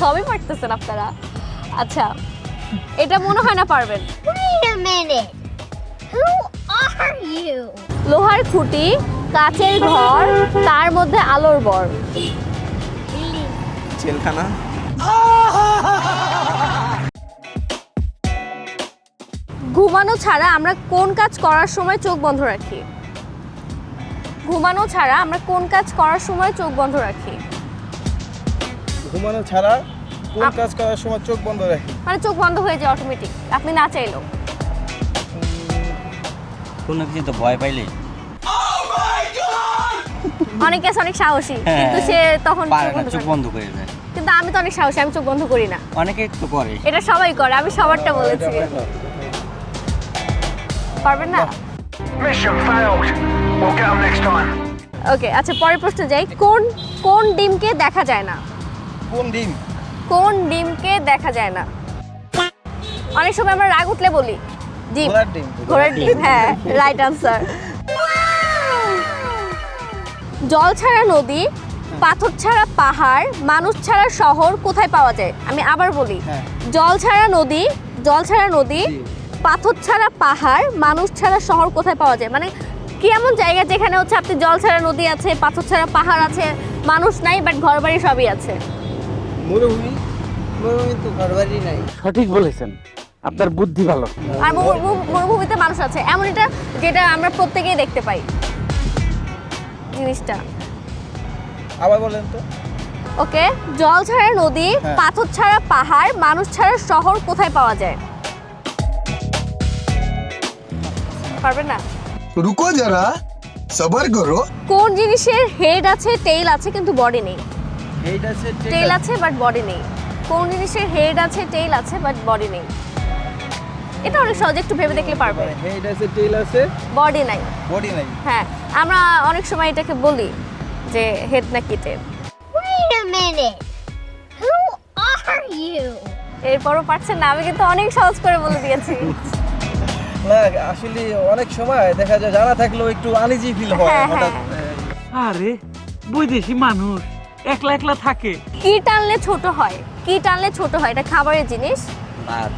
সবই পারতেছেন আপনারা। আচ্ছা এটা মনে হয় না পারবেন? লোহার খুঁটি কাচের ঘর তার মধ্যে আলোর বর। জেলখানা। ঘুমানো ছাড়া আমরা কোন কাজ করার সময় চোখ বন্ধ রাখি? ঘুমানো ছাড়া আমরা কোন কাজ করার সময় চোখ বন্ধ রাখি? ঘুমানো ছাড়া কোন কাজ করার সময় চোখ বন্ধ রাখি? মানে চোখ বন্ধ হয়ে যায় অটোমেটিক আপনি না চাইলেও। কোনো কিছু তো ভয় পাইলে? অনেকে আছে অনেক সাহসী হ্যাঁ। কিন্তু সে তখন চোখ বন্ধ করে। দেয়। কিন্তু আমি তো অনেক সাহসী আমি চোখ বন্ধ করি না। অনেকে তো করে। এটা সবাই করে আমি সবারটা বলেছি। পারবেন না? Mission failed. We'll get them next time. ওকে আচ্ছা পরের প্রশ্ন যাই। কোন কোন ডিমকে দেখা যায় না? কোন ডিম? কোন ডিমকে দেখা যায় না। অনেক সময় আমরা রাগ উঠলে বলি ডিম। ঘোড়ার ডিম। ঘোড়ার ডিম হ্যাঁ রাইট আনসার জল ছাড়া নদী পাথর ছাড়া পাহাড় মানুষ ছাড়া শহর কোথায় পাওয়া যায়? আমি আবার বলি হ্যাঁ। জল ছাড়া নদী জল ছাড়া নদী পাথর ছাড়া পাহাড় মানুষ ছাড়া শহর কোথায় পাওয়া যায়? মানে কি এমন জায়গা যেখানে হচ্ছে আপনি জল ছাড়া নদী আছে পাথর ছাড়া পাহাড় আছে মানুষ নাই বাট ঘর বাড়ি সবই আছে? মরুভূমি মরুভূমি তো ঘরবাড়ি নাই। সঠিক বলেছেন। আপনার বুদ্ধি ভালো। আর মরুভূমিতে মানুষ আছে। এমন এটা যেটা আমরা প্রত্যেকেই দেখতে পাই। জিনিসটা। আবার বলেন তো। ওকে জল ছাড়া নদী হ্যাঁ। পাথর ছাড়া পাহাড় মানুষ ছাড়া শহর কোথায় পাওয়া যায়? পারবেন না? রুকো যারা সবার করো কোন জিনিসের হেড আছে টেইল আছে কিন্তু বডি নেই। হেড আছে টেইল আছে। বাট বডি নেই। কোন জিনিসের হেড আছে টেইল আছে বাট বডি নেই। এটা অনেক সহজ একটু ভেবে দেখলে পারবে। হেড আছে টেল আছে। বডি নাই। বডি নাই। হ্যাঁ আমরা অনেক সময় এটাকে বলি যে হেড নাকি tail Wait a minute. Who are you? এরপরও পারছেন না আমি কিন্তু অনেক সহজ করে বলে দিয়েছি। না আসলে অনেক সময় দেখা যায় জানা থাকলেও একটু আনইজি ফিল হয় হ্যাঁ, হঠাৎ। হ্যাঁ। আরে বৈদেশি মানুষ। একলা একলা থাকে। কি টানলে ছোট হয়? কি টানলে ছোট হয়? এটা খাবারের জিনিস? ভাত।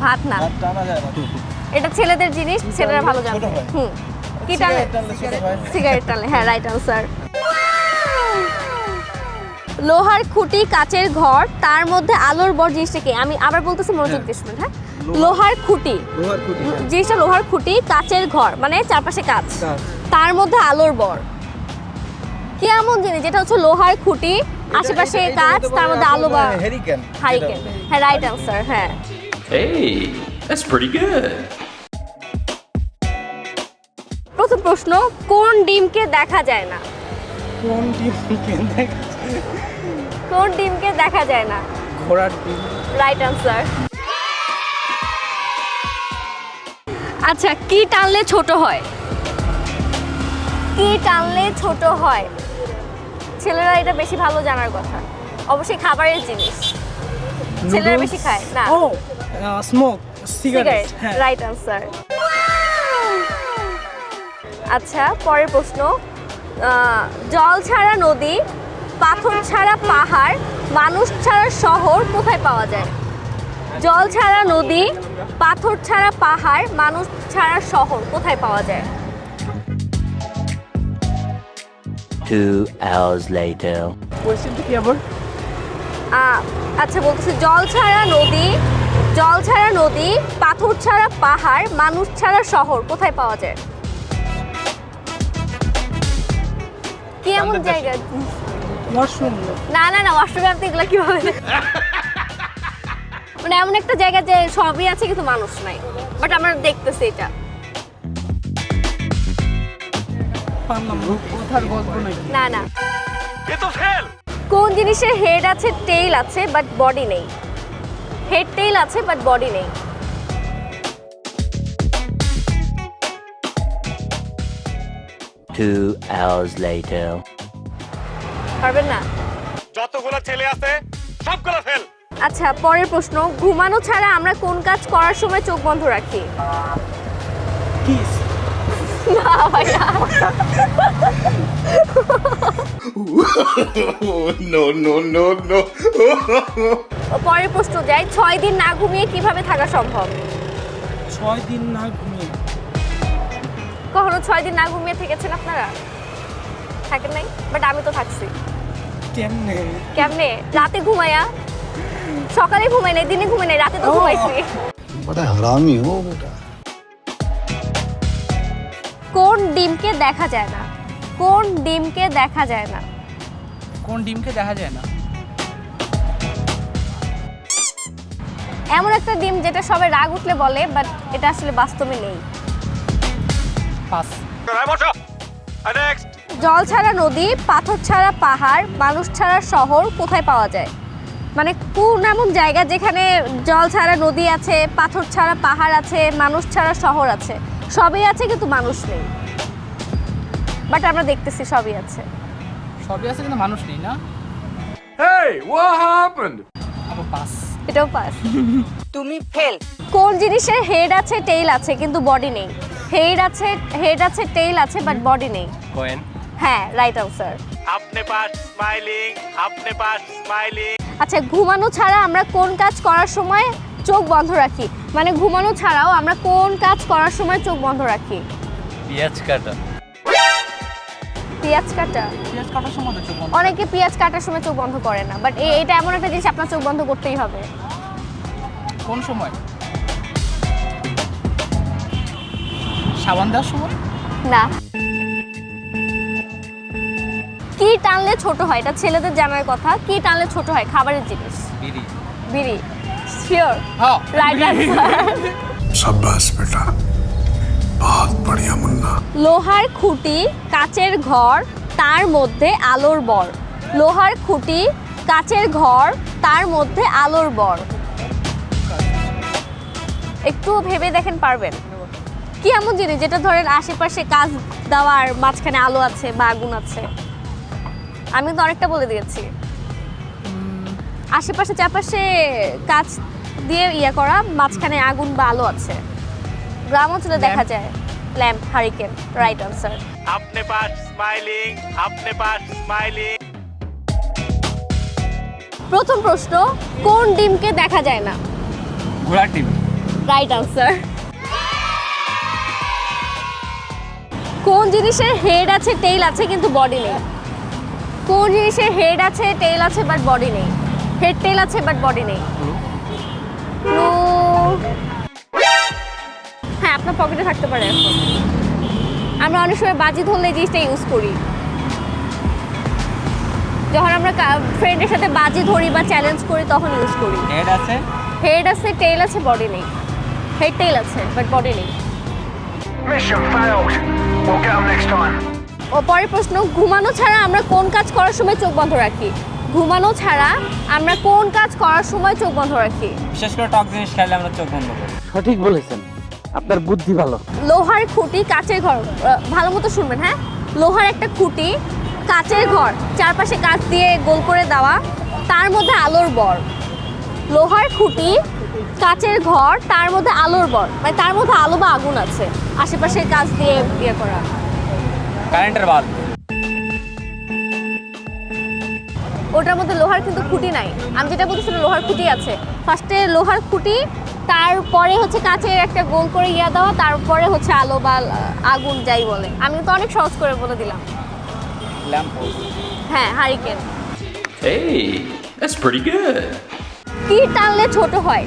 ভাত না। টানা যায় না। এটা ছেলেদের জিনিস ছেলেরা ভালো জানবে হুম। কি টানলে সিগারেট টানলে ছোট হয়। সিগারেট টানলে। হ্যাঁ রাইট আনসার লোহার খুঁটি কাচের ঘর তার মধ্যে আলোর বর জিনিসটা কি? আমি আবার বলতেছি মনোযোগ দিয়ে শুনুন হ্যাঁ? লোহার খুঁটি। জিনিসটা লোহার খুঁটি কাচের ঘর মানে চারপাশে কাচ। কাঁচ। তার মধ্যে আলোর বর। কি এমন জিনিস? যেটা হচ্ছে লোহার খুঁটি আশেপাশে হতে তার মধ্যে আলো বা আপনার হেরিকেন হ্যাঁ রাইট আনসার হ্যাঁ। Hey, that's pretty good. প্রথম প্রশ্ন কোন ডিমকে দেখা যায় না? কোন ডিম দেখ কোন ডিমকে দেখা যায় না? ঘোড়ার ডিম। রাইট আনসার আচ্ছা কি টানলে ছোট হয়? কি টানলে ছোট হয়? ছেলেরা এটা বেশি ভালো জানার কথা। অবশ্যই খাবারের জিনিস। ছেলেরা বেশি খায় না। ও স্মোক সিগারেট রাইট আনসার আচ্ছা পরের প্রশ্ন। জল ছাড়া নদী পাথর ছাড়া পাহাড় মানুষ ছাড়া শহর কোথায় পাওয়া যায়? জল ছাড়া নদী পাথর ছাড়া পাহাড় মানুষ ছাড়া শহর কোথায় পাওয়া যায়? Two hours later. কোয়েশ্চেনটা কি আবার? আহ, আচ্ছা বলতেছি জল ছাড়া নদী জল ছাড়া নদী পাথর ছাড়া পাহাড় মানুষ ছাড়া শহর কোথায় পাওয়া যায়? কি এমন জায়গা? ওয়াশরুম না না না ওয়াশরুমে আপনি এগুলো কীভাবে? মানে এমন একটা জায়গা যে সবই আছে কিন্তু মানুষ নাই। বাট আমরা দেখতেছি এটা। কথার গল্প নাকি না না। কোন জিনিসের হেড আছে টেইল আছে বাট বডি নেই। হেড টেইল আছে বাট বডি নেই। Two hours later. পারবেন না? যতগুলো ছেলে আছে সবগুলো ফেল আচ্ছা পরের প্রশ্ন। ঘুমানো ছাড়া আমরা কোন কাজ করার সময় চোখ বন্ধ রাখি? পরের প্রশ্ন যাই ছয় দিন না ঘুমিয়ে কীভাবে থাকা সম্ভব? ছয় দিন না ঘুমিয়ে। কখনো ছয় দিন না ঘুমিয়ে থেকেছেন আপনারা? থাকেন নাই? বাট আমি তো থাকছি। কেমনে? কেমনে? রাতে ঘুমায়া? সকালে ঘুমাই নাই দিনে ঘুমাই নাই রাতে তো ঘুমাইছি। বড় হারামি হো বেটা কোন ডিমকে দেখা যায় না? কোন ডিমকে দেখা যায় না? কোন ডিমকে দেখা যায় না? এমন একটা ডিম যেটা সবাই রাগ উঠলে বলে বাট এটা আসলে বাস্তবে নেই। পাস। জল ছাড়া নদী পাথর ছাড়া পাহাড় মানুষ ছাড়া শহর কোথায় পাওয়া যায়? মানে কোন এমন জায়গা যেখানে জল ছাড়া নদী আছে পাথর ছাড়া পাহাড় আছে মানুষ ছাড়া শহর আছে? সবই আছে কিন্তু মানুষ নেই। বাট আমরা দেখতেছি সবই আছে। সবই আছে কিন্তু মানুষ নেই না? এই হোয়াট হ্যাপেন্ড happened পাস। এটাও পাস। তুমি ফেল। কোন জিনিসের হেড আছে টেইল আছে কিন্তু বডি নেই। হেড আছে হেড আছে টেইল আছে বাট বডি নেই। কয়েন হ্যাঁ রাইট আনসার আপনি পাস স্মাইলিং আপনি পাস স্মাইলিং আচ্ছা ঘুমানো ছাড়া আমরা কোন কাজ করার সময় চোখ বন্ধ রাখি। মানে ঘুমানো ছাড়াও আমরা কোন কাজ করার সময় চোখ বন্ধ রাখি? পেঁয়াজ কাটা। পেঁয়াজ কাটা? পেঁয়াজ কাটার সময় তো চোখ বন্ধ। অনেকে পেঁয়াজ কাটার সময় চোখ বন্ধ করে না বাট এটা এমন একটা জিনিস আপনার চোখ বন্ধ করতেই হবে। কোন সময়? সাবান দেওয়ার সময়? না। কি টানলে ছোট হয়? এটা ছেলেদের জানার কথা। কি টানলে ছোট হয়? খাবারের জিনিস। বিড়ি। বিড়ি। লোহার খুঁটি কাচের ঘর তার মধ্যে আলোর বর লোহার খুঁটি কাচের ঘর তার মধ্যে আলোর বর একটু ভেবে দেখেন পারবেন কি এমন জিনিস যেটা ধরেন আশেপাশে কাজ দেওয়ার মাঝখানে আলো আছে বা আগুন আছে? আমি তো অনেকটা বলে দিয়েছি। আশেপাশে চারপাশে কাজ দিয়ে ইয়া করা মাঝখানে আগুন বা আলো আছে। গ্রাম অঞ্চলে দেখা যায়। ল্যাম্প হারিকেন রাইট আনসার আপনি পাস স্মাইলিং আপনি পাস স্মাইলিং প্রথম প্রশ্ন কোন ডিমকে দেখা যায় না? ঘোড়া ডিম। রাইট আনসার কোন জিনিসের হেড আছে টেইল আছে কিন্তু বডি নেই? কোন জিনিসের হেড আছে টেইল আছে বাট বডি নেই? হেড টেইল আছে বাট বডি নেই? পকেটে থাকতে পারে এখন। আমরা অনেক সময় বাজি ধরলে এই জিনিসটা ইউজ করি। যখন আমরা ফ্রেন্ডের সাথে বাজি ধরি বা চ্যালেঞ্জ করি তখন ইউজ করি। হেড আছে? হেড আছে টেইল আছে বডি নেই। হেড টেইল আছে বাট বডি নেই। ও পরের প্রশ্ন ঘুমানো ছাড়া আমরা কোন কাজ করার সময় চোখ বন্ধ রাখি? ঘুমানো ছাড়া আমরা কোন কাজ করার সময় চোখ বন্ধ রাখি? বিশেষ করে টক জিনিস খাইলে আমরা চোখ বন্ধ করি। সঠিক বলেছেন। আপনার বুদ্ধি ভালো। লোহার খুঁটি কাচের ঘর। ভালো মতো শুনবেন হ্যাঁ? লোহার একটা খুঁটি কাচের ঘর চারপাশে কাচ দিয়ে গোল করে দেওয়া তার মধ্যে আলোর বর। লোহার খুঁটি কাচের ঘর তার মধ্যে আলোর বর। মানে তার মধ্যে আলো বা আগুন আছে আশেপাশে কাজ দিয়ে ইয়ে করা। কারেন্টের বাল্ব। ওটার মধ্যে লোহার কিন্তু খুঁটি নাই। আমি যেটা বলতেছিলাম লোহার খুঁটি আছে। ফার্স্টে লোহার খুঁটি তারপরে হচ্ছে কাচের একটা গোল করে ইয়া দেওয়া তারপরে হচ্ছে আলো বা আগুন যাই বলে। আমি তো অনেক সহজ করে বলে দিলাম। হ্যাঁ হারিকেন. কি টানলে ছোট হয়?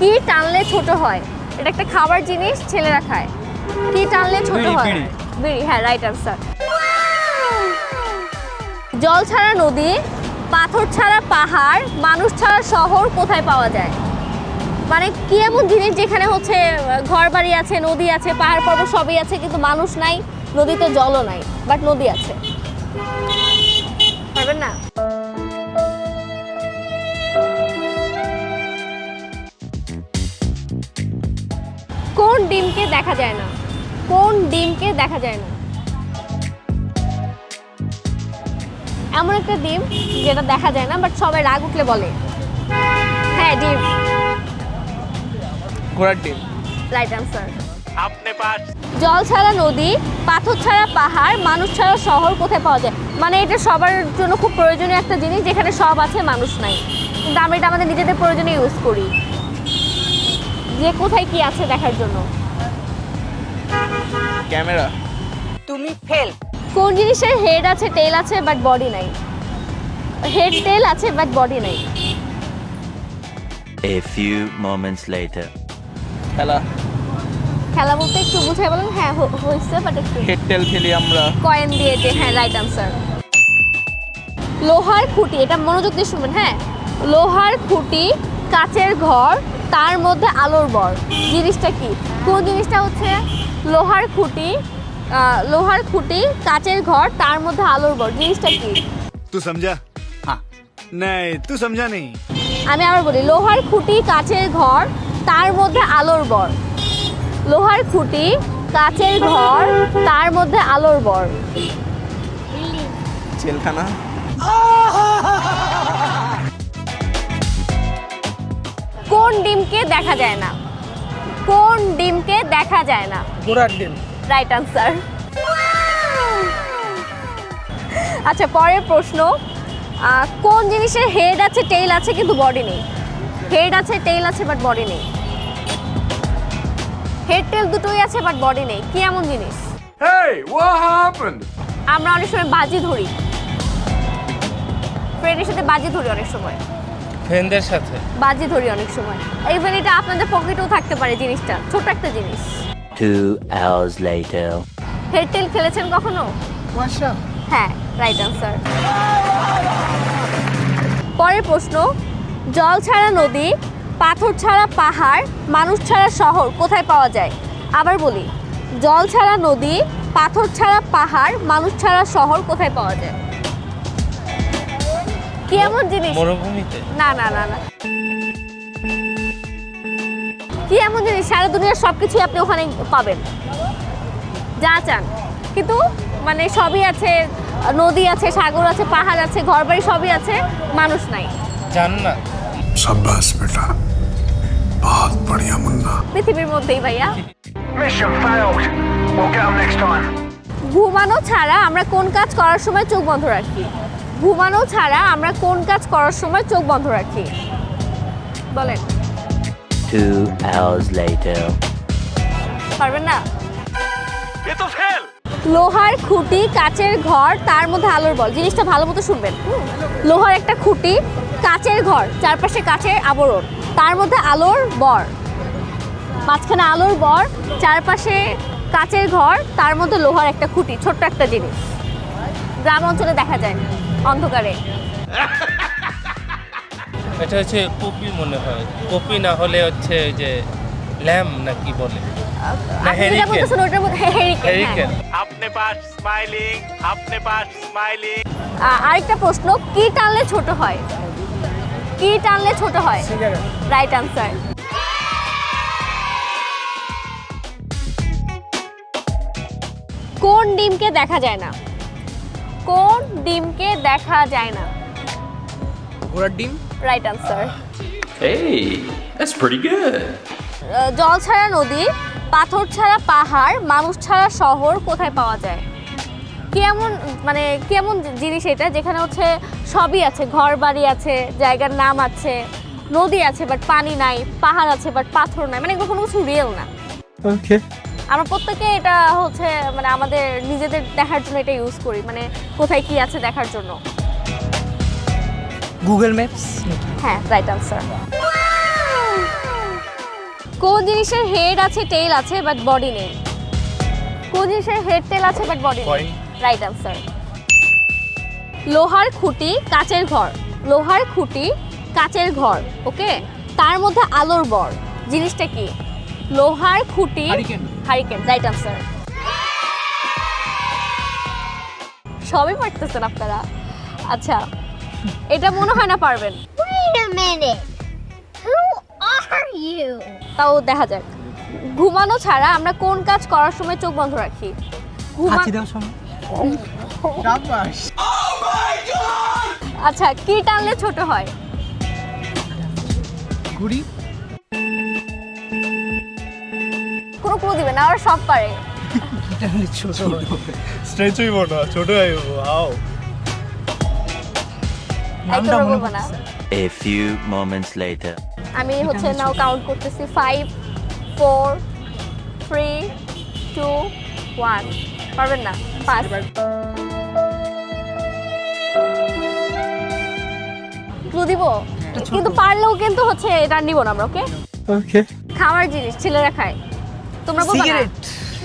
কি টানলে ছোট হয়? এটা একটা খাবার জিনিস ছেলেরা খায়। কি টানলে ছোট হয়। বিড়ি হ্যাঁ রাইট আনসার জল ছাড়া নদী পাথর ছাড়া পাহাড় মানুষ ছাড়া শহর কোথায় পাওয়া যায়? মানে কি এমন জিনিস যেখানে হচ্ছে ঘর বাড়ি আছে, নদী আছে, পাহাড় পর্বত সবই আছে, কিন্তু মানুষ নাই, নদীতে জলও নাই বাট নদী আছে। পারবেন না? কোন ডিমকে দেখা যায় না? কোন ডিমকে দেখা যায় না? এমন একটা ডিম যেটা দেখা যায় না বাট সবাই রাগ উঠলে বলে। হ্যাঁ ডিম। ঘোড়ার ডিম রাইট অ্যান্সার আপনি পাস। জল ছাড়া নদী পাথর ছাড়া পাহাড় মানুষ ছাড়া শহর কোথায় পাওয়া যায়? মানে এটা সবার জন্য খুব প্রয়োজনীয় একটা জিনিস যেখানে সব আছে মানুষ নাই। কিন্তু আমরা এটা আমাদের নিজেদের প্রয়োজনে ইউজ করি। যে কোথায় কি আছে দেখার জন্য। ক্যামেরা। তুমি ফেল কোন জিনিসের হেড আছে টেল আছে বাট বডি নাই। হেড টেল আছে বাট বডি নাই। A few moments later. খেলা। খেলা বলতে একটু বুঝাই বলেন হ্যাঁ হয়েছে বাট একটু হেড খেলি আমরা। কয়েন দিয়ে যে হ্যাঁ রাইট আনসার লোহার খুঁটি এটা মনোযোগ দিয়ে শুনবেন হ্যাঁ। লোহার খুঁটি কাচের ঘর তার মধ্যে আলোর বর। জিনিসটা কি? কোন জিনিসটা হচ্ছে? লোহার খুঁটি লোহার খুঁটি কাচের ঘর তার মধ্যে আলোর বর। জিনিসটা কি? তুই সমঝা হ্যাঁ নাই তুই সমঝা নেই আমি আবার বলি লোহার খুঁটি কাচের ঘর তার মধ্যে আলোর বর। লোহার খুঁটি কাচের ঘর তার মধ্যে আলোর বর। জেলখানা। কোন ডিমকে দেখা যায় না? কোন ডিমকে দেখা যায় না? ঘোড়ার ডিম। রাইট আনসার আচ্ছা পরের প্রশ্ন। কোন জিনিসের হেড আছে টেইল আছে কিন্তু বডি নেই? হেড আছে টেইল আছে বাট বডি নেই। হেড টেল দুটোই আছে বাট বডি নেই। কি এমন জিনিস? Hey, what happened? আমরা অনেক সময় বাজি ধরি। ফ্রেন্ডের সাথে বাজি ধরি অনেক সময়। ফ্রেন্ডদের সাথে? বাজি ধরি অনেক সময়। ইভেন এটা আপনাদের পকেটেও থাকতে পারে জিনিসটা। ছোট একটা জিনিস। Two hours later. Head tail খেলেছেন কখনো? কুয়াশা হ্যাঁ রাইট আনসার পরের প্রশ্ন জল ছাড়া নদী পাথর ছাড়া পাহাড় মানুষ ছাড়া শহর কোথায় পাওয়া যায়? আবার বলি জল ছাড়া নদী পাথর ছাড়া পাহাড় মানুষ ছাড়া শহর কোথায় পাওয়া যায়? কি এমন জিনিস? না না না না। কি এমন জিনিস? সারা দুনিয়ার সব কিছুই আপনি ওখানে পাবেন। যা চান। কিন্তু মানে সবই আছে নদী আছে সাগর আছে পাহাড় আছে ঘরবাড়ি সবই আছে মানুষ নাই। জান না। সাব্বাস বেটা। बहुत बढ़िया मुन्ना পৃথিবীর মধ্যেই ভাইয়া Mission failed. We'll get them next time. ঘুমানো ছাড়া আমরা কোন কাজ করার সময় চোখ বন্ধ রাখি ঘুমানো ছাড়া আমরা কোন কাজ করার সময় চোখ বন্ধ রাখি বলেন Two hours later. পারবেন না ये तो फेल লোহার খুঁটি কাচের ঘর তার মধ্যে আলোর বল জিনিসটা ভালো মতো শুনবেন হুম। লোহার একটা খুঁটি কাচের ঘর চারপাশে কাচের আবরণ তার মধ্যে আলোর বর। মাঝখানে আলোর বর চারপাশে কাচের ঘর তার মধ্যে লোহার একটা খুঁটি ছোট্ট একটা জিনিস। গ্রাম অঞ্চলে দেখা যায় অন্ধকারে। এটা হচ্ছে কপি মনে হয়। কপি না হলে হচ্ছে যে ল্যাম্প না কি বলে? হ্যাঁ, হ্যাঁ। আরেকটা প্রশ্ন কি টানলে ছোট হয়? কি টানলে ছোট হয়। রাইট আনসার কোন ডিমকে দেখা যায় না? কোন ডিমকে দেখা যায় না? ঘোড়ার ডিম? Right answer Hey, that's pretty good. জল ছাড়া নদী পাথর ছাড়া পাহাড় মানুষ ছাড়া শহর কোথায় পাওয়া যায়? কেমন মানে কেমন জিনিস এটা? যেখানে হচ্ছে সবই আছে ঘর বাড়ি আছে জায়গার নাম আছে নদী আছে বাট পানি নাই পাহাড় আছে বাট পাথর নাই মানে এগুলো কোনো কিছু রিয়েল না। ওকে আমরা প্রত্যেকে এটা হচ্ছে মানে আমাদের নিজেদের দেখার জন্য এটা ইউজ করি মানে কোথায় কি আছে দেখার জন্য। গুগল ম্যাপস হ্যাঁ রাইট আনসার কোন জিনিসের হেড আছে টেইল আছে বাট বডি নেই। কোন জিনিসের হেড টেল আছে বাট বডি নেই. রাইট আনসার লোহার খুঁটি কাচের ঘর। লোহার খুঁটি কাচের ঘর ওকে তার মধ্যে আলোর বর। জিনিসটা কি? লোহার খুঁটি হারিকেন রাইট আনসার সবই পারতেছেন আপনারা। আচ্ছা এটা মনে হয় না পারবেন। Wait a minute. Who are you? তাও দেখা যাক। ঘুমানো ছাড়া আমরা কোন কাজ করার সময় চোখ বন্ধ রাখি? ঘুমা আচ্ছা কি টানলে ছোট হয়? ঘুড়ি কোনো ক্লু দিবেন না ওরা সব পারে। ছোট স্ট্রেচ হইব না ছোট হইব হাও একদম বলব না। A few moments later. আমি হচ্ছে নাও কাউন্ট করতেছি five four three two one পারবেন না? পাঁচ ক্লু দিব? কিন্তু পারলেও কিন্তু হচ্ছে এটা নিব না আমরা ওকে ওকে খাওয়ার জিনিস ছেলেরা খায়। তোমরা বলবা সিগারেট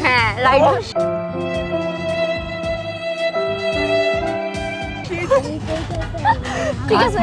হ্যাঁ রাইট ঠিক আছে।